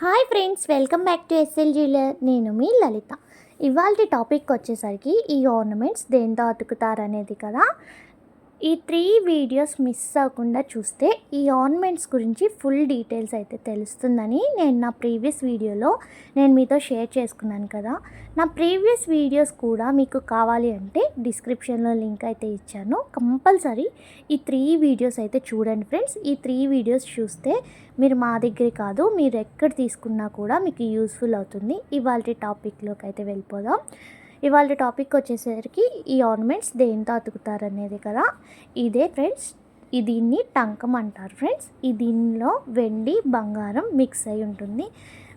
Hi friends welcome back to SL jeweller. నేను మీ లలిత. ఇవాళ టాపిక్ వచ్చేసరికి ఈ ఆర్నమెంట్స్ దేంతో అతుకుతారనేది కదా. ఈ త్రీ వీడియోస్ మిస్ అవ్వకుండా చూస్తే ఈ ఆర్నమెంట్స్ గురించి ఫుల్ డీటెయిల్స్ అయితే తెలుస్తుందని నేను నా ప్రీవియస్ వీడియోలో నేను మీతో షేర్ చేసుకున్నాను కదా. నా ప్రీవియస్ వీడియోస్ కూడా మీకు కావాలి అంటే డిస్క్రిప్షన్లో లింక్ అయితే ఇచ్చాను. కంపల్సరీ ఈ త్రీ వీడియోస్ అయితే చూడండి ఫ్రెండ్స్. ఈ త్రీ వీడియోస్ చూస్తే మీరు మా దగ్గర కాదు మీరు ఎక్కడ తీసుకున్నా కూడా మీకు యూస్ఫుల్ అవుతుంది. ఇవాళ టాపిక్లోకి అయితే వెళ్ళిపోదాం. ఇవాళ టాపిక్ వచ్చేసరికి ఈ ఆర్నమెంట్స్ దేంతో అతుకుతారనేది కదా. ఇదే ఫ్రెండ్స్ దీన్ని టంకం అంటారు ఫ్రెండ్స్. ఈ దీనిలో వెండి బంగారం మిక్స్ అయి ఉంటుంది.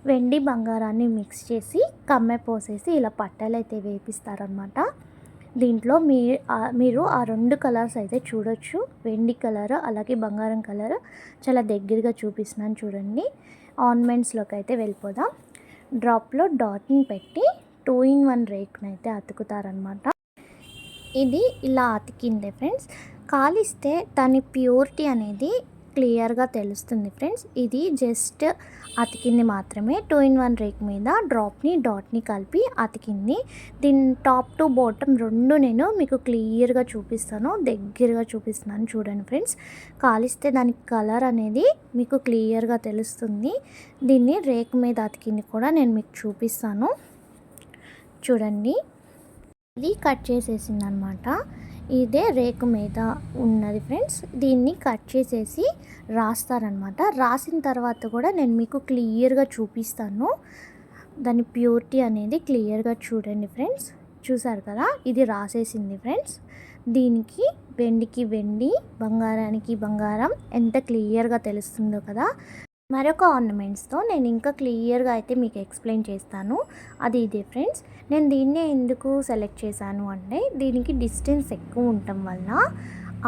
వెండి బంగారాన్ని మిక్స్ చేసి కమ్మె పోసేసి ఇలా పట్టెలు అయితే వేపిస్తారనమాట దీంట్లో మీ మీరు ఆ రెండు కలర్స్ అయితే చూడొచ్చు. వెండి కలర్ అలాగే బంగారం కలర్ చాలా దగ్గరగా చూపిస్తున్నాను చూడండి. ఆర్నమెంట్స్లోకి అయితే వెళ్ళిపోదాం. డ్రాప్లో డాట్ని పెట్టి టూ ఇన్ వన్ రేక్ని అయితే అతుకుతారనమాట ఇది ఇలా అతికింది ఫ్రెండ్స్. కాలిస్తే దాని ప్యూరిటీ అనేది క్లియర్గా తెలుస్తుంది ఫ్రెండ్స్. ఇది జస్ట్ అతికింది మాత్రమే. టూ ఇన్ వన్ రేక్ మీద డ్రాప్ని డాట్ని కలిపి అతికింది. దీని టాప్ టు బాటమ్ రెండు నేను మీకు క్లియర్గా చూపిస్తాను. దగ్గరగా చూపిస్తున్నాను చూడండి ఫ్రెండ్స్. కాలిస్తే దాని కలర్ అనేది మీకు క్లియర్గా తెలుస్తుంది. దీన్ని రేక్ మీద అతికింది కూడా నేను మీకు చూపిస్తాను. చూడండి. ఇది కట్ చేసేసింది అనమాట ఇదే రేకు మీద ఉన్నది ఫ్రెండ్స్. దీన్ని కట్ చేసేసి రాస్తారనమాట. రాసిన తర్వాత కూడా నేను మీకు క్లియర్గా చూపిస్తాను. దాని ప్యూరిటీ అనేది క్లియర్గా చూడండి ఫ్రెండ్స్. చూసారు కదా? ఇది రాసేసింది ఫ్రెండ్స్. దీనికి వెండికి వెండి బంగారానికి బంగారం ఎంత క్లియర్గా తెలుస్తుందో కదా? మరొక ఆర్నమెంట్స్తో నేను ఇంకా క్లియర్గా అయితే మీకు ఎక్స్ప్లెయిన్ చేస్తాను. అది ఇదే ఫ్రెండ్స్ నేను దీన్నే ఎందుకు సెలెక్ట్ చేశాను అంటే దీనికి డిస్టెన్స్ ఎక్కువ ఉండటం వల్ల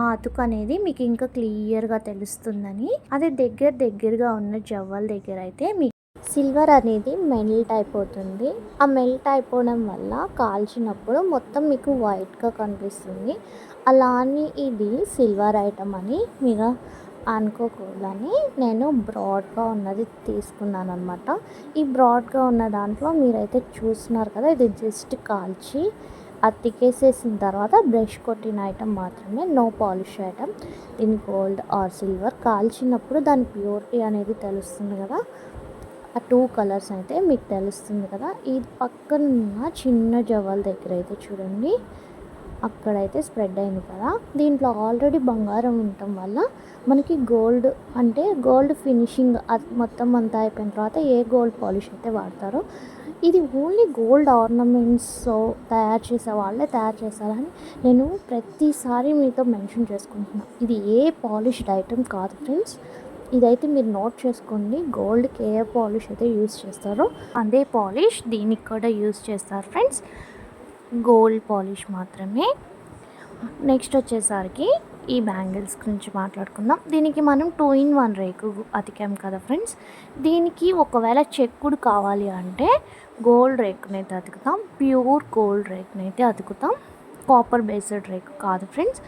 ఆ అతుకు అనేది మీకు ఇంకా క్లియర్గా తెలుస్తుందని. అదే దగ్గర దగ్గరగా ఉన్న జవ్వల దగ్గర అయితే మీకు సిల్వర్ అనేది మెల్ట్ అయిపోతుంది. ఆ మెల్ట్ అయిపోవడం వల్ల కాల్చినప్పుడు మొత్తం మీకు వైట్గా కనిపిస్తుంది. అలా అని ఇది సిల్వర్ ఐటమ్ అని మీరు అనుకోకూడదని నేను బ్రాడ్గా ఉన్నది తీసుకున్నాను అనమాట ఈ బ్రాడ్గా ఉన్న దాంట్లో మీరైతే చూస్తున్నారు కదా ఇది జస్ట్ కాల్చి అతికేసేసిన తర్వాత బ్రష్ కొట్టిన ఐటమ్ మాత్రమే నో పాలిష్ ఐటమ్ దీని గోల్డ్ ఆర్ సిల్వర్ కాల్చినప్పుడు దాని ప్యూరిటీ అనేది తెలుస్తుంది కదా. ఆ టూ కలర్స్ అయితే మీకు తెలుస్తుంది కదా. ఈ పక్కన చిన్న జవాల దగ్గర అయితే చూడండి. అక్కడైతే స్ప్రెడ్ అయింది కదా. దీంట్లో ఆల్రెడీ బంగారం ఉండటం వల్ల మనకి గోల్డ్ అంటే గోల్డ్ ఫినిషింగ్ అది మొత్తం అంతా అయిపోయిన తర్వాత ఏ గోల్డ్ పాలిష్ అయితే వాడతారో ఇది ఓన్లీ గోల్డ్ ఆర్నమెంట్స్ తయారు చేసే వాళ్ళే తయారు చేస్తారని నేను ప్రతిసారి మీతో మెన్షన్ చేసుకుంటున్నాను ఇది ఏ పాలిష్డ్ ఐటమ్ కాదు ఫ్రెండ్స్. ఇదైతే మీరు నోట్ చేసుకోండి గోల్డ్కి ఏ పాలిష్ అయితే యూస్ చేస్తారో అదే పాలిష్ దీనికి కూడా యూస్ చేస్తారు ఫ్రెండ్స్. గోల్డ్ పాలిష్ మాత్రమే. నెక్స్ట్ వచ్చేసరికి ఈ బ్యాంగిల్స్ గురించి మాట్లాడుకుందాం. దీనికి మనం టూ ఇన్ వన్ రేకు అతికాం కదా ఫ్రెండ్స్. దీనికి ఒకవేళ చెక్కుడు కావాలి అంటే గోల్డ్ రేకునైతే అతుకుతాం. ప్యూర్ గోల్డ్ రేకునైతే అతుకుతాం. కాపర్ బేస్డ్ రేక్ కాదు ఫ్రెండ్స్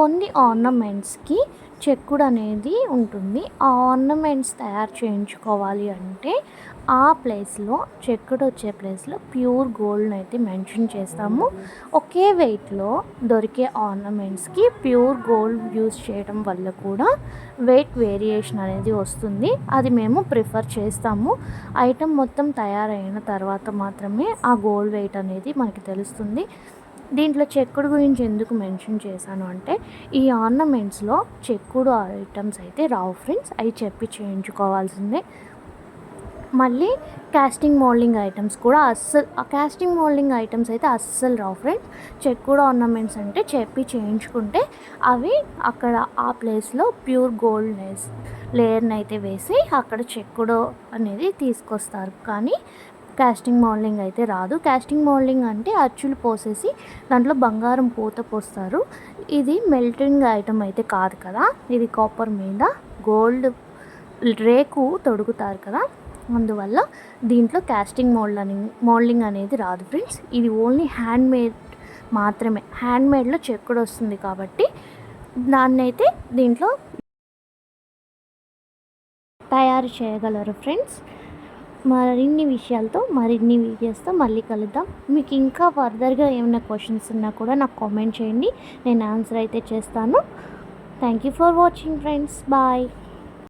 కొన్ని ఆర్నమెంట్స్కి చెక్కుడు అనేది ఉంటుంది. ఆ ఆర్నమెంట్స్ తయారు చేయించుకోవాలి అంటే ఆ ప్లేస్లో చెక్కుడు వచ్చే ప్లేస్లో ప్యూర్ గోల్డ్ని అయితే మెన్షన్ చేస్తాము. ఒకే వెయిట్లో దొరికే ఆర్నమెంట్స్కి ప్యూర్ గోల్డ్ యూస్ చేయడం వల్ల కూడా వెయిట్ వేరియేషన్ అనేది వస్తుంది. అది మేము ప్రిఫర్ చేస్తాము. ఐటమ్ మొత్తం తయారైన తర్వాత మాత్రమే ఆ గోల్డ్ వెయిట్ అనేది మనకి తెలుస్తుంది. దీంట్లో చెక్కుడు గురించి ఎందుకు మెన్షన్ చేశాను అంటే ఈ ఆర్నమెంట్స్లో చెక్కుడు ఐటమ్స్ అయితే రావు ఫ్రెండ్స్. అవి చెప్పి చేయించుకోవాల్సిందే. మళ్ళీ కాస్టింగ్ మోల్డింగ్ ఐటమ్స్ కూడా అస్సలు ఆ కాస్టింగ్ మోల్డింగ్ ఐటమ్స్ అయితే అస్సలు రావు ఫ్రెండ్స్. చెక్కుడు ఆర్నమెంట్స్ అంటే చెప్పి చేయించుకుంటే అవి అక్కడ ఆ ప్లేస్లో ప్యూర్ గోల్డ్ లేస్ లేయర్ని అయితే వేసి అక్కడ చెక్కుడు అనేది తీసుకొస్తారు. కానీ కాస్టింగ్ మోడలింగ్ అయితే రాదు. కాస్టింగ్ మోడలింగ్ అంటే అచ్చులు పోసేసి దాంట్లో బంగారం పూత పోస్తారు. ఇది మెల్టింగ్ ఐటమ్ అయితే కాదు కదా. ఇది కాపర్ మీద గోల్డ్ రేకు తొడుగుతారు కదా. అందువల్ల దీంట్లో కాస్టింగ్ మోల్డ్ అని మోల్డింగ్ అనేది రాదు ఫ్రెండ్స్ ఇది ఓన్లీ హ్యాండ్ మేడ్ మాత్రమే. హ్యాండ్ మేడ్లో చెక్కుడు వస్తుంది కాబట్టి దాన్ని అయితే దీంట్లో తయారు చేయగలరు ఫ్రెండ్స్ మరిన్ని విషయాలతో మరిన్ని వీడియోస్తో మళ్ళీ కలుద్దాం. మీకు ఇంకా ఫర్దర్గా ఏమైనా క్వశ్చన్స్ ఉన్నా కూడా నాకు కామెంట్ చేయండి. నేను ఆన్సర్ అయితే చేస్తాను. Thank you for watching friends bye